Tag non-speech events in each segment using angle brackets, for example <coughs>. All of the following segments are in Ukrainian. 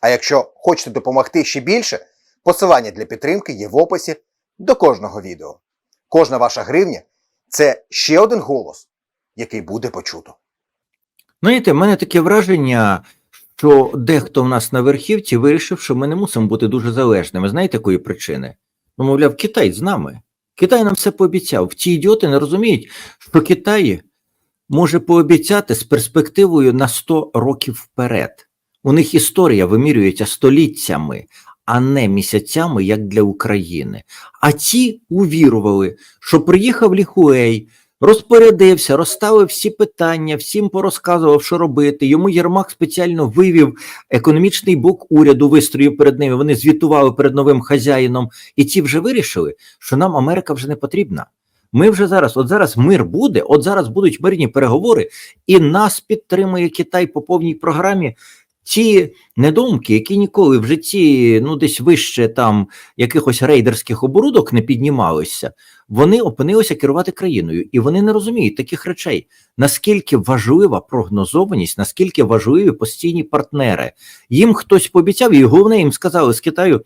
А якщо хочете допомогти ще більше, посилання для підтримки є в описі до кожного відео. Кожна ваша гривня це ще один голос, який буде почуто. Знаєте, в мене таке враження, що дехто в нас на верхівці вирішив, що ми не мусимо бути дуже залежними. Знаєте, якої причини? Ну, мовляв, Китай з нами. Китай нам все пообіцяв. Ці ідіоти не розуміють, що Китай може пообіцяти з перспективою на 100 років вперед. У них історія вимірюється століттями, а не місяцями, як для України. А ці увірували, що приїхав Ліхуей, розпорядився, розставив всі питання, всім порозказував, що робити. Йому Єрмак спеціально вивів економічний бок уряду, вистроїв перед ними. Вони звітували перед новим хазяїном, і ті вже вирішили, що нам Америка вже не потрібна. Ми вже зараз, от зараз мир буде, от зараз будуть мирні переговори, і нас підтримує Китай по повній програмі. Ті недумки, які ніколи в житті ну десь вище там якихось рейдерських оборудок не піднімалися, вони опинилися керувати країною, і вони не розуміють таких речей. Наскільки важлива прогнозованість, наскільки важливі постійні партнери. Їм хтось пообіцяв, і головне їм сказали з Китаю.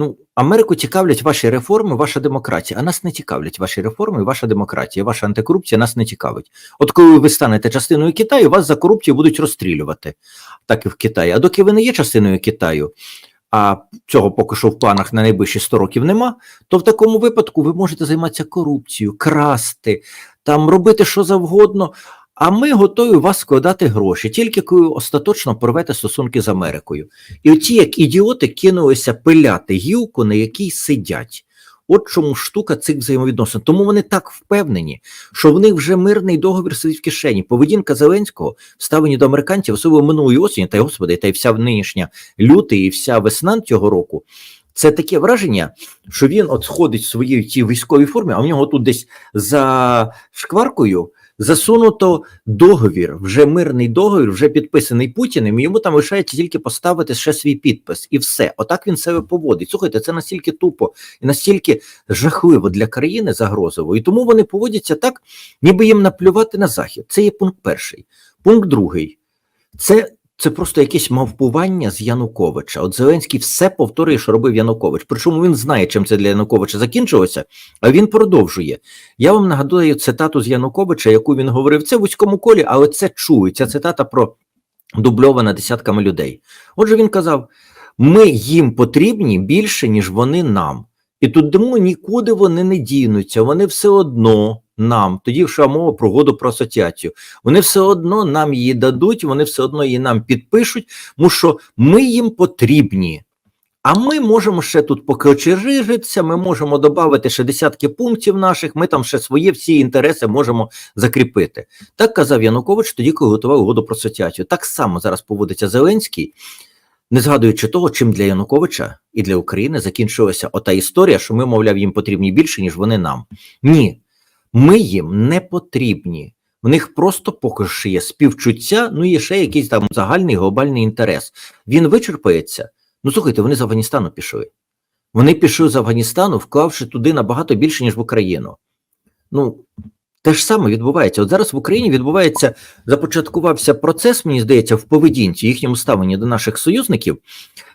Ну, Америку цікавлять ваші реформи, ваша демократія, а нас не цікавлять ваші реформи, ваша демократія, ваша антикорупція нас не цікавить. От коли ви станете частиною Китаю, вас за корупцію будуть розстрілювати, так і в Китаї. А доки ви не є частиною Китаю, а цього поки що в планах на найближчі 100 років нема, то в такому випадку ви можете займатися корупцією, красти, там робити що завгодно. А ми готові вас складати гроші, тільки коли остаточно порвете стосунки з Америкою. І оці, як ідіоти, кинулися пиляти гілку, на якій сидять. От чому штука цих взаємовідносин. Тому вони так впевнені, що в них вже мирний договір сидить в кишені. Поведінка Зеленського в ставленні до американців, особливо минулої осені, та й господи, та й вся нинішня лютий і вся весна цього року. Це таке враження, що він от ходить в своїй цій військовій формі, а в нього тут десь за шкваркою засунуто договір, вже мирний договір, вже підписаний Путіним. Йому там лишається тільки поставити ще свій підпис, і все. Отак він себе поводить. Слухайте, це настільки тупо і настільки жахливо для країни загрозово. І тому вони поводяться так, ніби їм наплювати на захід. Це є пункт перший. Пункт другий. Це це просто якесь мавпування з Януковича. От Зеленський все повторює, що робив Янукович. Причому він знає, чим це для Януковича закінчилося, а він продовжує. Я вам нагадую цитату з Януковича, яку він говорив. Це в вузькому колі, але це чують. Ця цитата про дубльована десятками людей. Отже, він казав: ми їм потрібні більше, ніж вони нам. І тут тому нікуди вони не дінуться, вони все одно нам, тоді йшла мова про угоду про асоціацію. Вони все одно нам її дадуть, вони все одно її нам підпишуть, тому що ми їм потрібні. А ми можемо ще тут покочерижитися, ми можемо додати ще десятки пунктів наших, ми там ще свої всі інтереси можемо закріпити. Так казав Янукович тоді, коли готував угоду про асоціацію. Так само зараз поводиться Зеленський не згадуючи того, чим для Януковича і для України закінчилася ота історія, що ми, мовляв, їм потрібні більше, ніж вони нам. Ні, ми їм не потрібні. В них просто поки що є співчуття, ну і ще якийсь там загальний глобальний інтерес. Він вичерпається. Ну слухайте, вони з Афганістану пішли. Вони пішли з Афганістану, вклавши туди набагато більше, ніж в Україну. Ну, те ж саме відбувається. От зараз в Україні відбувається, започаткувався процес, мені здається, в поведінці, їхньому ставленні до наших союзників,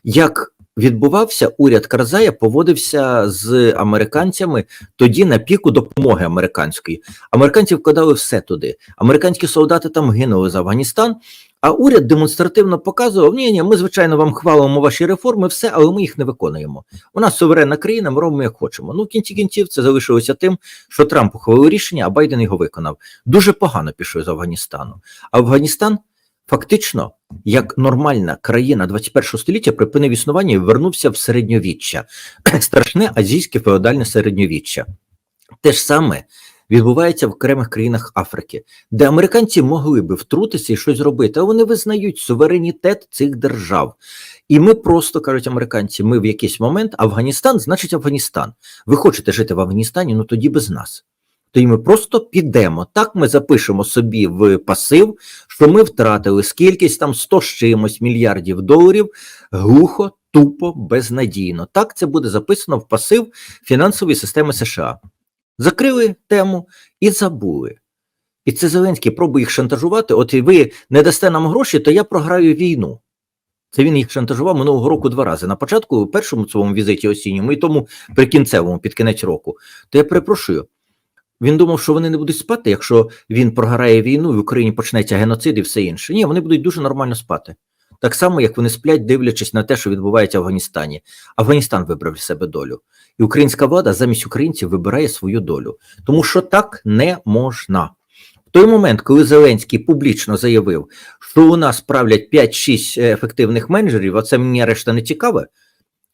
як відбувався уряд Карзая, поводився з американцями тоді на піку допомоги американської. Американці вкладали все туди. Американські солдати там гинули за Афганістан. А уряд демонстративно показував: ні, ні, ми, звичайно, вам хвалимо ваші реформи, все, але ми їх не виконуємо. У нас суверенна країна, ми робимо як хочемо. Ну, в кінці кінців це залишилося тим, що Трамп ухвалив рішення, а Байден його виконав. Дуже погано пішов з Афганістану. Афганістан фактично, як нормальна країна 21 століття, припинив існування і вернувся в середньовіччя, <clears throat> страшне азійське феодальне середньовіччя. Те ж саме відбувається в окремих країнах Африки, де американці могли би втрутитися і щось зробити, а вони визнають суверенітет цих держав. І ми просто кажуть американці: ми в якийсь момент Афганістан, значить Афганістан. Ви хочете жити в Афганістані, ну тоді без нас. Тоді ми просто підемо. Так ми запишемо собі в пасив, що ми втратили скількись там 100 з чимось мільярдів доларів глухо, тупо, безнадійно. Так це буде записано в пасив фінансової системи США. Закрили тему і забули. І це Зеленський пробує їх шантажувати. От і ви не дасте нам гроші, то я програю війну. Це він їх шантажував минулого року два рази. На початку, у першому своєму візиті осінньому, і тому прикінцевому, під кінець року. То я перепрошую. Він думав, що вони не будуть спати, якщо він програє війну в Україні почнеться геноцид і все інше. Ні, вони будуть дуже нормально спати. Так само, як вони сплять, дивлячись на те, що відбувається в Афганістані. Афганістан вибрав для себе долю. І українська влада замість українців вибирає свою долю. Тому що так не можна. В той момент, коли Зеленський публічно заявив, що у нас правлять 5-6 ефективних менеджерів, а це мені решта не цікаве.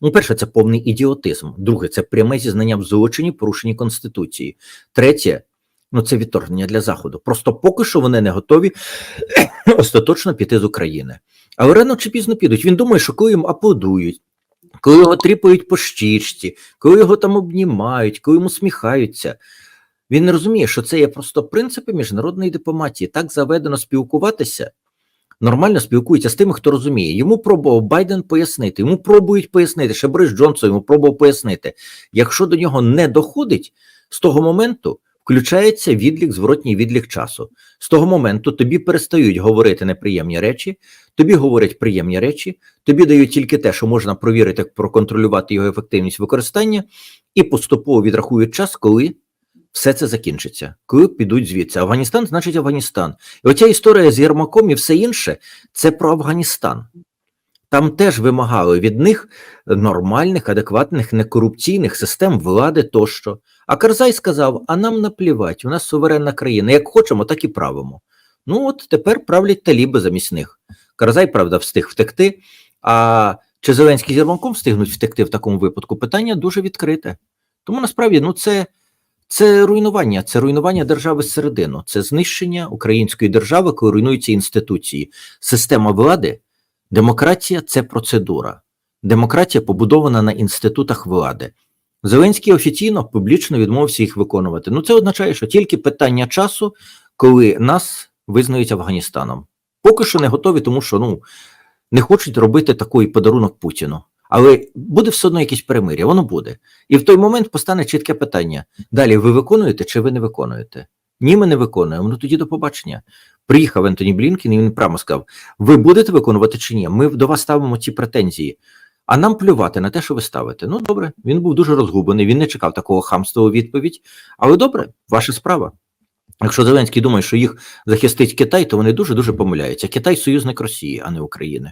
Ну, перше, це повний ідіотизм. Друге, це пряме зізнання в злочині, порушенні Конституції. Третє, ну це відторгнення для Заходу. Просто поки що вони не готові <coughs> остаточно піти з України. Але рано чи пізно підуть. Він думає, що коли їм аплодують, коли його тріпають по щічці, коли його там обнімають, коли йому сміхаються. Він не розуміє, що це є просто принципи міжнародної дипломатії. Так заведено спілкуватися. Нормально спілкується з тими, хто розуміє. Йому пробував Байден пояснити, йому пробують пояснити, ще Борис Джонсон йому пробував пояснити. Якщо до нього не доходить, з того моменту включається відлік, зворотній відлік часу. З того моменту тобі перестають говорити неприємні речі, тобі говорять приємні речі, тобі дають тільки те, що можна провірити, проконтролювати його ефективність використання, і поступово відрахують час, коли все це закінчиться, коли підуть звідси. Афганістан значить Афганістан. І оця історія з Єрмаком і все інше це про Афганістан. Там теж вимагали від них нормальних, адекватних, некорупційних систем влади тощо. А Карзай сказав: а нам наплівать, у нас суверенна країна. Як хочемо, так і правимо. Ну от тепер правлять таліби замість них. Карзай, правда, встиг втекти. А чи Зеленський з Єрмаком встигнуть втекти в такому випадку? Питання дуже відкрите. Тому насправді ну це. Це руйнування, це руйнування держави зсередину, це знищення української держави, коли руйнуються інституції. Система влади, демократія це процедура. Демократія побудована на інститутах влади. Зеленський офіційно публічно відмовився їх виконувати. Ну це означає, що тільки питання часу, коли нас визнають Афганістаном. Поки що не готові, тому що ну не хочуть робити такий подарунок Путіну. Але буде все одно якесь перемир'я, воно буде. І в той момент постане чітке питання: далі ви виконуєте чи ви не виконуєте? Ні, ми не виконуємо. Ну тоді до побачення. Приїхав Ентоні Блінкен, і він прямо сказав: ви будете виконувати чи ні? Ми до вас ставимо ці претензії. А нам плювати на те, що ви ставите. Ну добре, він був дуже розгублений, він не чекав такого хамства у відповідь. Але добре, ваша справа. Якщо Зеленський думає, що їх захистить Китай, то вони дуже дуже помиляються. Китай союзник Росії, а не України.